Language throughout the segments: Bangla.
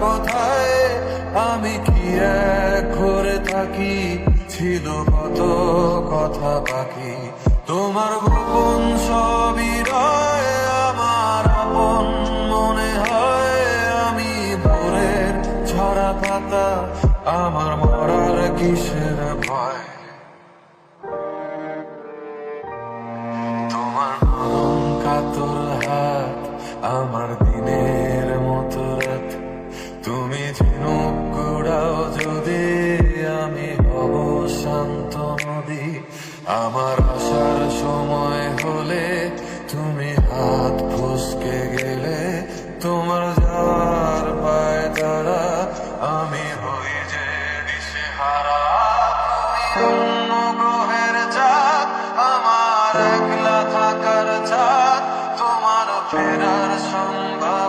কোথায় আমি কি এক থাকি? ছিল কত কথা বাকি? তোমার গোপন সবই আমার আপন মনে হয়। আমি ছড়া পাতা, আমার মরার কিসের ভয়? তোমার হাত, আমার দিনের মুখ যদি আমি হব শান্ত নদী, আমার আসার সময় হলে তুমি হাত ফুসকে গেলে, তোমার যাওয়ার পায় তারা আমি হই যে দিশেহারা। অন্য গ্রহের আমার একলা থাকার চাঁদ, তোমার ফেরার সংবাদ।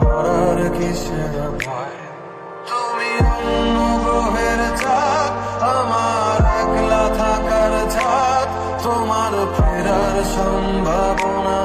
করার কিসের ভয় তুমি অন্য গ্রহের চাঁদ আমার একলা থাকার ছাদ তোমার ফেরার সম্ভাবনা